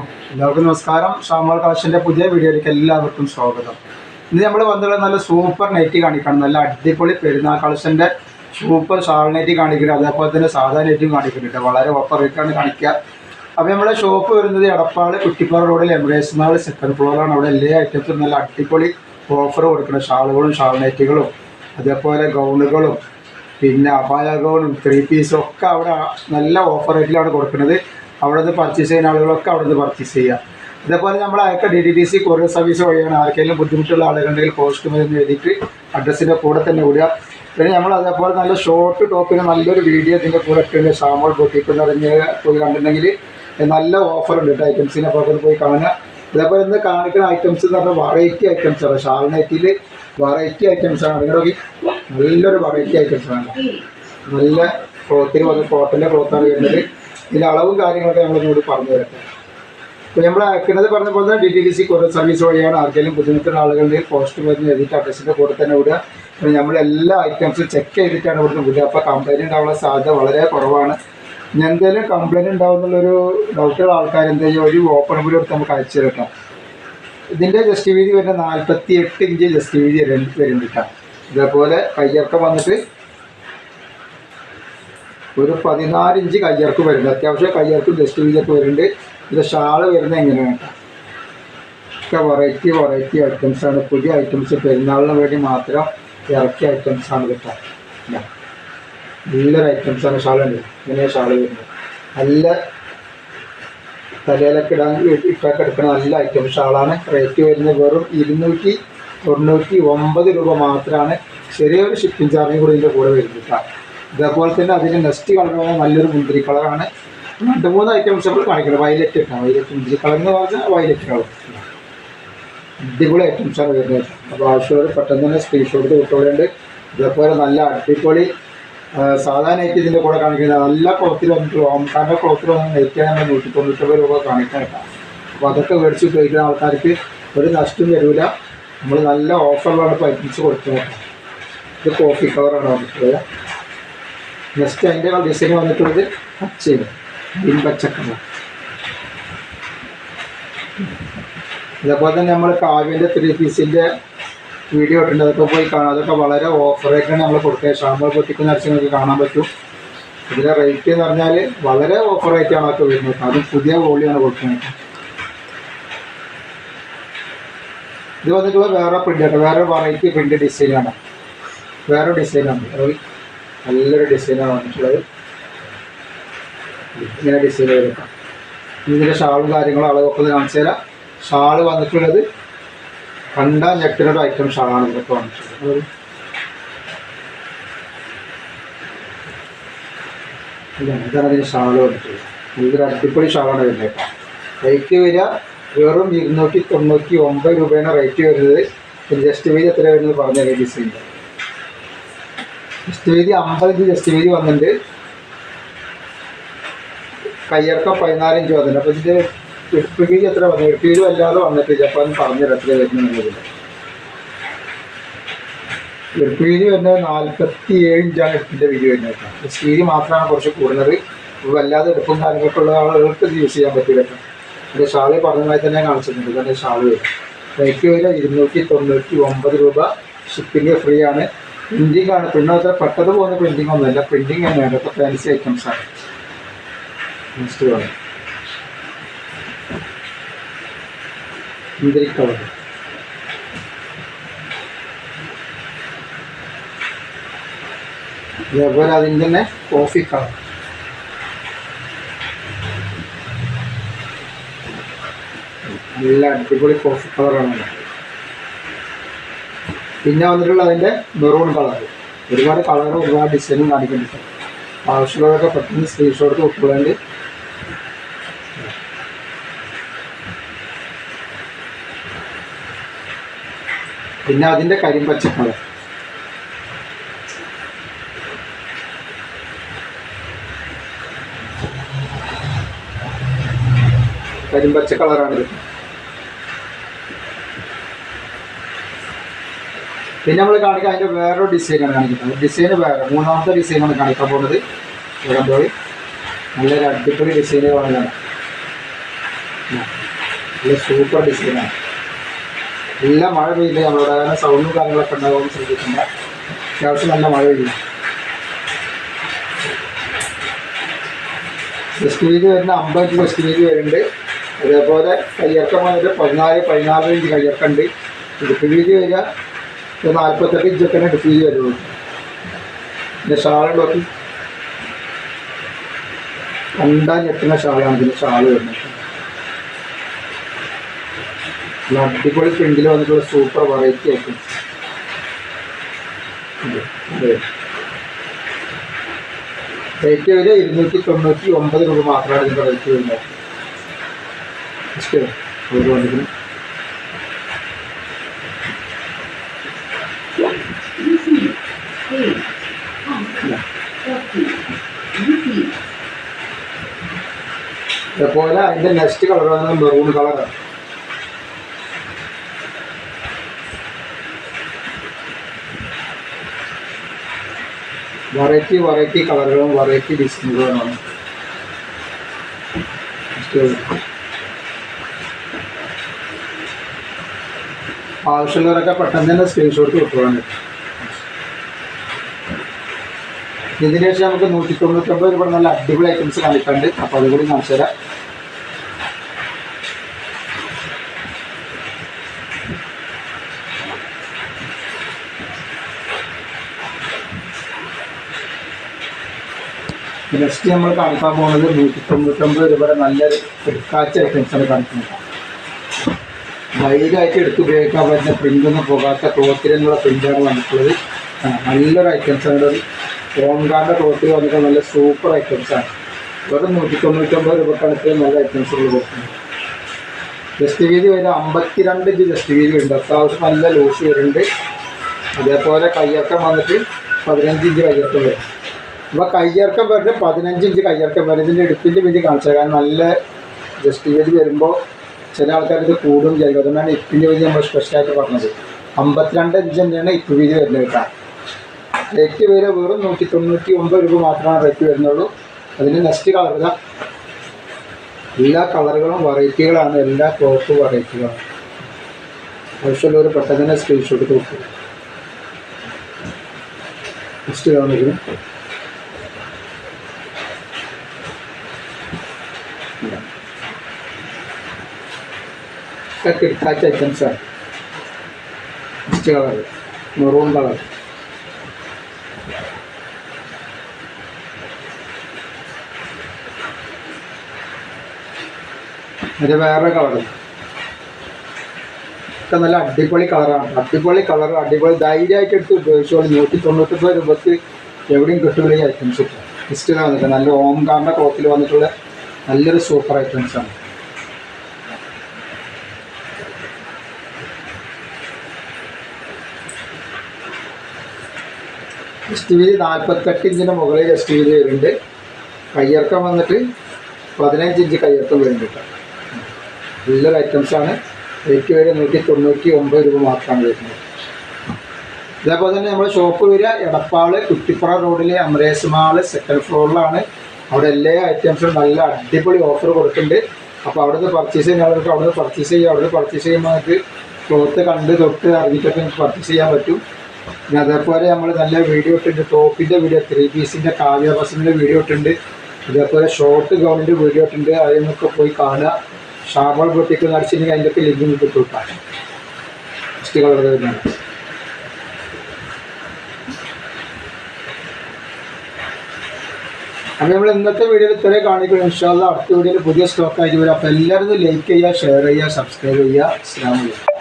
എല്ലാവർക്കും നമസ്കാരം. ഷാമോൾ കളക്ഷന്റെ പുതിയ വീഡിയോയിലേക്ക് എല്ലാവർക്കും സ്വാഗതം. ഇന്ന് നമ്മൾ വന്നിട്ടുള്ള നല്ല സൂപ്പർ നെറ്റ് കാണിക്കണം. നല്ല അടിപൊളി പെരുന്നാൾ കളക്ഷന്റെ സൂപ്പർ ഷാൾ നെറ്റ് കാണിക്കുന്നത് അതേപോലെ തന്നെ സാധാ നെറ്റും കാണിക്കുന്നുണ്ട്. വളരെ ഓഫർ റേറ്റാണ് കാണിക്കുക. അപ്പോൾ നമ്മുടെ ഷോപ്പ് വരുന്നത് എടപ്പാട് കുറ്റിപ്പാറ റോഡിൽ എംബ്രേസ് നാൾ സെക്കൻഡ് ഫ്ലോറാണ് അവിടെ എല്ലാ ഐറ്റംസും നല്ല അടിപൊളി ഓഫർ കൊടുക്കുന്നത് ഷാളുകളും ഷാൾ നെറ്റുകളും അതേപോലെ ഗൗണുകളും പിന്നെ അപായ ഗൗണും ത്രീ പീസും ഒക്കെ അവിടെ നല്ല ഓഫർ റേറ്റിലാണ് കൊടുക്കുന്നത്. അവിടെ നിന്ന് പർച്ചേസ് ചെയ്യുന്ന ആളുകളൊക്കെ അവിടെ നിന്ന് പർച്ചേസ് ചെയ്യുക ഇതേപോലെ നമ്മൾ അയക്ക D D D C courier service വഴിയാണ് ആർക്കെങ്കിലും ബുദ്ധിമുട്ടുള്ള ആളുകളുണ്ടെങ്കിൽ പോസ്റ്റ് മെന്ന് എഴുതിയിട്ട് അഡ്രസ്സിന്റെ കൂടെ തന്നെ വിടുക. പിന്നെ നമ്മൾ അതേപോലെ നല്ല ഷോർട്ട് ടോപ്പിന് നല്ലൊരു വീഡിയോ ഇതിന്റെ കൂടെ ഇട്ടുണ്ട് ഷാമോൾ ബൊട്ടിക്ക് എന്ന് പറഞ്ഞ് പോയി കണ്ടിട്ടുണ്ടെങ്കിൽ നല്ല ഓഫർ ഉണ്ട് കേട്ടോ ഐറ്റംസിനെ പുറത്ത് പോയി കാണുക. ഇതേപോലെ ഇന്ന് കാണിക്കുന്ന ഐറ്റംസ് എന്ന് പറഞ്ഞാൽ വെറൈറ്റി ഐറ്റംസ് ആണ്. ഷാൾ വെറൈറ്റി ഐറ്റംസ് ആണ്. നിങ്ങളുടെ നല്ലൊരു വെറൈറ്റി ഐറ്റംസ് ആണ്. നല്ല ക്ലോത്തിൽ വന്ന് കോട്ടന്റെ ക്ലോത്താണ് വരുന്നത്. ഇതിന്റെ അളവും കാര്യങ്ങളൊക്കെ ഞങ്ങൾ ഇങ്ങോട്ട് പറഞ്ഞു തരട്ടെ. ഇപ്പോൾ നമ്മൾ അയക്കുന്നത് പറഞ്ഞ പോലെ തന്നെ D T D C courier service വഴിയാണ് ആർക്കെങ്കിലും ബുദ്ധിമുട്ടുള്ള ആളുകളുടെ പോസ്റ്റ് വരുന്ന എഴുതിയിട്ട് അഡ്രസ്സിന്റെ കൂടെ തന്നെ വിടുക. പിന്നെ നമ്മൾ എല്ലാ ഐറ്റംസും ചെക്ക് ചെയ്തിട്ടാണ് ഇവിടുന്ന് വിടുക. അപ്പോൾ കംപ്ലൈന്റ് ഉണ്ടാവാനുള്ള സാധ്യത വളരെ കുറവാണ്. ഇനി എന്തെങ്കിലും കംപ്ലൈന്റ് ഉണ്ടാവുന്നുള്ളൊരു ഡൗട്ടുള്ള ആൾക്കാർ എന്തെങ്കിലും ഒരു ഓപ്പൺ വീഡിയോ എടുത്ത് നമുക്ക് അയച്ചു തരട്ടോ ഇതിന്റെ ജസ്റ്റ് വീതി വരുന്ന നാൽപ്പത്തി എട്ട് ഇഞ്ച് ജസ്റ്റ് വീതി വരുന്നുണ്ട് ഇതേപോലെ കയ്യിറക്കം വന്നിട്ട് ഒരു പതിനാല് ഇഞ്ച് കയ്യർക്ക് വരുന്നുണ്ട്. അത്യാവശ്യം കയ്യർക്ക് ജസ്റ്റ് വീതിയൊക്കെ വരുന്നുണ്ട്. ഇത് ഷാൾ വരുന്നത് എങ്ങനെയാണ്? ഒക്കെ വെറൈറ്റി വെറൈറ്റി ഐറ്റംസ് ആണ്. പുതിയ ഐറ്റംസ് പെരുന്നാളിന് വേണ്ടി മാത്രം ഇറക്കിയ ഐറ്റംസ് ആണ് കേട്ടോ ഇതാ. നല്ലൊരു ഐറ്റംസ് ആണ് ഷാൾ ഉണ്ട് ഇങ്ങനെ ഷാൾ വരുന്നത്. നല്ല തലയിലൊക്കെ ഇടാൻ ഇട്ടൊക്കെ എടുക്കുന്ന നല്ല ഐറ്റം ഷാളാണ് റേറ്റ് വരുന്നത് വെറും ഇരുന്നൂറ്റി തൊണ്ണൂറ്റി ഒമ്പത് രൂപ മാത്രമാണ്. ചെറിയൊരു ഷിപ്പിംഗ് ചാർജ് കൂടി ഇതിന്റെ കൂടെ വരുന്നത് കേട്ടോ ഇതേപോലെ തന്നെ അതിന്റെ നെക്സ്റ്റ് കളർ നല്ലൊരു മുന്തിരി കളറാണ്. രണ്ട് മൂന്ന് ഐറ്റംസ് നമ്മൾ കാണിക്കുന്നത് വയലറ്റ് ഇട്ടാണ് വയലറ്റ് മുന്തിരി കളർ എന്ന് പറഞ്ഞാൽ വയലറ്റ് കളർ. അടിപൊളി ഐറ്റംസ് ആണ് വരുന്നത്. അപ്പോൾ ആവശ്യമുള്ളവർ പെട്ടെന്ന് തന്നെ സ്ക്രീൻഷോട്ട് വിട്ടുകൊള്ളുന്നുണ്ട് ഇതേപോലെ നല്ല അടിപൊളി സാധാരണയായിട്ട് ഇതിന്റെ കൂടെ കാണിക്കുന്നത് നല്ല കുളത്തിൽ വന്നിട്ട് ഓംകാരുടെ കുളത്തിൽ വന്ന് നെറ്റാണ് നമ്മൾ നൂറ്റി തൊണ്ണൂറ്റൊമ്പത് രൂപ കാണിക്കാൻ കേട്ടോ. അപ്പോൾ അതൊക്കെ മേടിച്ച് ഉപയോഗിക്കുന്ന ആൾക്കാർക്ക് ഒരു നഷ്ടം വരില്ല നമ്മൾ നല്ല ഓഫറിലാണ് ഇപ്പോൾ ഐറ്റംസ് കൊടുക്കുന്നത്. ഇത് കോഫി കളറാണ് വന്നിട്ടുള്ളത്. നെക്സ്റ്റ് അതിന്റെ ഡിസൈൻ വന്നിട്ടുള്ളത് പച്ചയാണ്. ഗ്രീൻ പച്ചക്കളർ ഇതേപോലെ തന്നെ നമ്മൾ കാവ്യന്റെ ത്രീ പീസിന്റെ വീഡിയോ ഇട്ടുണ്ട് അതൊക്കെ പോയി കാണാം. അതൊക്കെ വളരെ ഓഫറായിട്ടാണ് നമ്മൾ കൊടുക്കുക. ഷാമ്പൾ പൊട്ടിക്കുന്ന അരച്ച് നമുക്ക് കാണാൻ പറ്റും. ഇതിന്റെ റേറ്റ് എന്ന് പറഞ്ഞാൽ വളരെ ഓഫറായിട്ടാണ് അതൊക്കെ വരുന്നത്. അതും പുതിയ വോളിയാണ് കൊടുക്കുന്നത്. ഇത് വന്നിട്ടുള്ള വേറെ പ്രിന്റ് വേറെ വെറൈറ്റി പ്രിന്റ് ഡിസൈനാണ് വേറെ ഡിസൈനാണ് നല്ലൊരു ഡിസൈനാണ് വന്നിട്ടുള്ളത് ഇങ്ങനെ ഡിസൈൻ ചെയ്തെടുക്കാം ഇതിന്റെ ഷാളും കാര്യങ്ങളും അളവൊക്കെ കാണിച്ചു തരാം. ഷാൾ വന്നിട്ടുള്ളത് കണ്ട ഞെട്ടിനൊരു ഐറ്റം ഷാളാണ് ഇതൊക്കെ വന്നിട്ടുള്ളത്. ഇതാണ്. അതിന് ഷാൾ വന്നിട്ടുള്ളത്. ഇതൊരു അടിപൊളി ഷാളാണ് വരുന്നത് റേറ്റ് വരിക വെറും ഇരുന്നൂറ്റി തൊണ്ണൂറ്റി ഒമ്പത് രൂപയാണ് റേറ്റ് വരുന്നത്. ജസ്റ്റ് വീതി എത്ര വരുന്നത് പറഞ്ഞ ഡിസൈൻ ജസ്റ്റ് വീതി അമ്പത് വീതി വന്നിട്ടുണ്ട്. കയ്യിറക്കം പതിനാല് ഇഞ്ച് വന്നിട്ടുണ്ട്. അപ്പോൾ ഇതിന്റെ എട്ട് വീതി എത്ര വന്നു? എട്ട് വീതി അല്ലാതെ വന്നിട്ടില്ല. അപ്പോൾ അത് പറഞ്ഞുതരാം എത്ര വരുന്നുള്ളത് എട്ട് വീതി വരുന്നത് നാൽപ്പത്തി ഏഴ് ഇഞ്ചാണ് എട്ടിന്റെ വീതി വരുന്നത് കേട്ടോ. മാത്രമാണ് കുറച്ച് കൂടുന്നത്. വല്ലാതെ എടുപ്പും കാര്യങ്ങളൊക്കെ ഉള്ള ആളുകൾക്ക് ഇത് യൂസ് ചെയ്യാൻ പറ്റില്ല കേട്ടോ. എന്റെ ഷാൾ പറഞ്ഞതായി തന്നെ കാണിച്ചിട്ടുണ്ട്. ഇതാണ് ഷാൾ വരും എനിക്ക് വരിക ഇരുന്നൂറ്റി തൊണ്ണൂറ്റി ഒമ്പത് രൂപ ഷിപ്പിംഗ് ഫ്രീ ആണ്. പ്രിന്റിംഗ് ആണ്. പിന്നെ അത്ര പെട്ടെന്ന് പോകുന്ന പ്രിന്റിംഗ് ഒന്നുമല്ല പ്രിന്റിംഗ് തന്നെ വേണ്ട ഫാൻസി ഐറ്റംസ് ആണ്. നെക്സ്റ്റ് കളർ മുന്തിരി കളർ ഇതേപോലെ അതിന്റെ തന്നെ കോഫി കളർ നല്ല അടിപൊളി കോഫി കളറാണ് പിന്നെ വന്നിട്ടുള്ള അതിന്റെ മെറൂൺ കളർ ഒരുപാട് കളറും ഒരുപാട് ഡിസൈനും കാണിക്കുന്നുണ്ട്. ആവശ്യമുള്ളതൊക്കെ പെട്ടെന്ന് സ്ക്രീൻഷോട്ട് ഉൾക്കൊള്ളേണ്ടി പിന്നെ അതിന്റെ കരിമ്പച്ച കളർ കരിമ്പച്ച കളറാണ് പിന്നെ നമ്മൾ കാണിക്കുക അതിന്റെ വേറൊരു ഡിസൈനാണ് കാണിക്കുന്നത്. ഡിസൈൻ വേറെ മൂന്നാമത്തെ ഡിസൈനാണ് കാണിക്കാൻ പോകുന്നത്. കണ്ടോളി നല്ലൊരു അടിപൊളി ഡിസൈനുകളാണ് നല്ല സൂപ്പർ ഡിസൈനാണ് നല്ല മഴ പെയ്യില്ല നമ്മളുടെ കാരണം സൗണ്ടും കാര്യങ്ങളൊക്കെ ഉണ്ടാകുമെന്ന് ശ്രദ്ധിക്കണ്ട. അത്യാവശ്യം നല്ല മഴ പെയ്യും ജസ്റ്റ് വീതി വരുന്ന അമ്പത് വീതി വരുന്നുണ്ട്. അതേപോലെ കയ്യിറക്കം വന്നിട്ട് പതിനാല് പതിനാറ് ഇഞ്ച് കയ്യിറക്കം ഉണ്ട്. ഇടുപ്പ് വീതി വരിക ഒരു നാൽപ്പത്തെട്ട് ഇഞ്ചൊക്കെ ഇടുപ്പ് വീതി വരുള്ളൂ. പിന്നെ ഷാളുള്ളൊക്കെ കണ്ടാൽ ഞെട്ടുന്ന ഷാളാണ് ഇതിന്റെ ഷാൾ വരുന്നത്. അടിപൊളി പ്രിന്റിൽ വന്നിട്ടുള്ള സൂപ്പർ വെറൈറ്റി ആയിരിക്കും. റേറ്റ് വരെ ഇരുന്നൂറ്റി തൊണ്ണൂറ്റി ഒമ്പത് രൂപ മാത്രമാണ് ഇതിന്റെ റേറ്റ് വരുന്നത്. ഒരു വന്നിട്ട് അതേപോലെ അതിന്റെ നെക്സ്റ്റ് കളർ വന്നത് മെറൂൺ കളറാണ് വെറൈറ്റി വെറൈറ്റി കളറുകളും വെറൈറ്റി ഡിസൈനുകളുമാണ് ആവശ്യമുള്ളവരൊക്കെ പെട്ടെന്ന് തന്നെ സ്ക്രീൻഷോട്ട് കിട്ടുവാണ് ഇതിന് ശേഷം നമുക്ക് നൂറ്റി തൊണ്ണൂറ്റൊമ്പത് രൂപ നല്ല അടിപൊളി ഐറ്റംസ് കാണിക്കാണ്ട് അപ്പോൾ അതുകൂടി കാണിച്ചു തരാം. നെക്സ്റ്റ് നമ്മൾ കാണിക്കാൻ പോകുന്നത് നൂറ്റി തൊണ്ണൂറ്റൊമ്പത് രൂപയുടെ നല്ലൊരു ഐറ്റംസ് ഐറ്റംസാണ് കാണിക്കുന്നത്. ധൈര്യമായിട്ട് എടുത്ത് ഉപയോഗിക്കാൻ പറ്റുന്ന പ്രിന്റൊന്നും പോകാത്ത ക്ലോത്തിലുള്ള പ്രിന്റാണ് വന്നിട്ടുള്ളത്. നല്ലൊരു ഐറ്റംസാണ് ഒരു തോട്ടിൽ വന്നിട്ട് നല്ല സൂപ്പർ ഐറ്റംസാണ് ഇവിടെ നൂറ്റി തൊണ്ണൂറ്റൊമ്പത് രൂപ കണക്കിൽ നല്ല ഐറ്റംസുകൾ കൊടുക്കുന്നത് ജസ്റ്റ് വീതി വരെ അമ്പത്തിരണ്ട് ഇഞ്ച് ജസ്റ്റ് വീതി ഉണ്ട്. അത്യാവശ്യം നല്ല ലൂസ് വരുന്നുണ്ട് അതേപോലെ കയ്യിറക്കം വന്നിട്ട് പതിനഞ്ച് ഇഞ്ച് കയ്യിറക്കം വരും. അപ്പോൾ കയ്യിറക്കം വരുന്നത് പതിനഞ്ച് ഇഞ്ച് കയ്യിറക്കം വരും. ഇതിന്റെ എടുപ്പിന്റെ വീതി കാണിച്ചത് കാരണം നല്ല ജസ്റ്റ് വീതി വരുമ്പോൾ ചില ആൾക്കാർ ഇത് കൂടും അതുകൊണ്ടാണ് ഇപ്പിന്റെ വീതി നമ്മൾ സ്പെഷ്യലായിട്ട് പറഞ്ഞത്. അമ്പത്തിരണ്ട് ഇഞ്ച് തന്നെയാണ് ഇപ്പ് വീതി വരുന്നത് കേട്ടോ. റേറ്റ് വരെ വെറും നൂറ്റി തൊണ്ണൂറ്റി ഒമ്പത് രൂപ മാത്രമാണ് റേറ്റ് വരുന്നുള്ളൂ. അതിന് നെക്സ്റ്റ് കളർ ഇതാ. എല്ലാ കളറുകളും വെറൈറ്റികളാണ് എല്ലാ ക്ലോത്ത് വെറൈറ്റികളും ആവശ്യമുള്ളവർ പെട്ടെന്ന് തന്നെ സ്ക്രീൻഷോട്ട് നോക്കും നെക്സ്റ്റ് കാണിക്കും ഇതൊക്കെ ഐറ്റംസാണ് നെക്സ്റ്റ് കളർ മെറൂൺ കളർ ഇത് വേറെ കളർ ഒക്കെ നല്ല അടിപൊളി കളറാണ് അടിപൊളി കളർ അടിപൊളി ധൈര്യമായിട്ട് എടുത്ത് ഉപയോഗിച്ചോളൂ. നൂറ്റി തൊണ്ണൂറ്റൊമ്പത് രൂപത്തിൽ എവിടെയും കിട്ടുന്ന ഈ ഐറ്റംസ് ലിസ്റ്റിൽ വന്നിട്ട് നല്ല ഓംകാറിന്റെ ക്ലോത്തിൽ വന്നിട്ടുള്ള നല്ലൊരു സൂപ്പർ ഐറ്റംസ് ആണ്. ജസ്റ്റ് വീതി നാൽപ്പത്തെട്ട് ഇഞ്ചിന്റെ മുകളിൽ ജസ്റ്റ് വീതി വരുന്നുണ്ട്. കയ്യിറക്കം വന്നിട്ട് പതിനഞ്ച് ഇഞ്ച് കയ്യിറക്കം വരുന്നുണ്ട് കേട്ടോ. നല്ലൊരു ഐറ്റംസാണ് റേറ്റ് വരെ നൂറ്റി തൊണ്ണൂറ്റി ഒമ്പത് രൂപ മാത്രമാണ് വരുന്നത്. ഇതേപോലെ തന്നെ നമ്മുടെ ഷോപ്പ് വരിക. എടപ്പാൾ കുറ്റിപ്പുറ റോഡിലെ അമരേസ് മാൾ സെക്കൻഡ് ഫ്ലോറിലാണ് അവിടെ എല്ലാ ഐറ്റംസും നല്ല അടിപൊളി ഓഫർ കൊടുക്കുന്നുണ്ട് അപ്പോൾ അവിടുന്ന് പർച്ചേസ് ചെയ്യുന്നവർക്ക് അവിടുന്ന് പർച്ചേസ് ചെയ്യുക അവിടുന്ന് പർച്ചേസ് ചെയ്യുമ്പോൾ നമുക്ക് ക്ലോത്ത് കണ്ട് തൊട്ട് അറിഞ്ഞിട്ടൊക്കെ പർച്ചേസ് ചെയ്യാൻ പറ്റും. പിന്നെ അതേപോലെ നമ്മൾ നല്ല വീഡിയോ ഇട്ടിട്ടുണ്ട്. ടോപ്പിന്റെ വീഡിയോ ത്രീ പീസിന്റെ കാവ്യ ബസിന്റെ വീഡിയോ ഇട്ടിട്ടുണ്ട്. അതേപോലെ ഷോർട്ട് ഗൗണിന്റെ വീഡിയോ ഇട്ടിട്ടുണ്ട്. അതിൽ നിന്നൊക്കെ പോയി കാണുക. ഷാർബൾ ബൊട്ടിക്ക് നടിച്ചിട്ടുണ്ടെങ്കിൽ അതിന്റെയൊക്കെ ലിങ്ക് നിങ്ങൾക്ക് കിട്ടും നെക്സ്റ്റ് കളർ തന്നെയാണ് അപ്പോൾ നമ്മൾ ഇന്നത്തെ വീഡിയോയിൽ ഇത്രേ കാണിക്കണം ഇൻഷാല്ല അടുത്ത വീഡിയോയിൽ പുതിയ സ്റ്റോക്ക് വരും. അപ്പോൾ എല്ലാവരും ലൈക്ക് ചെയ്യുക ഷെയർ ചെയ്യുക സബ്സ്ക്രൈബ് ചെയ്യുക. അസ്ലാമലൈക്കും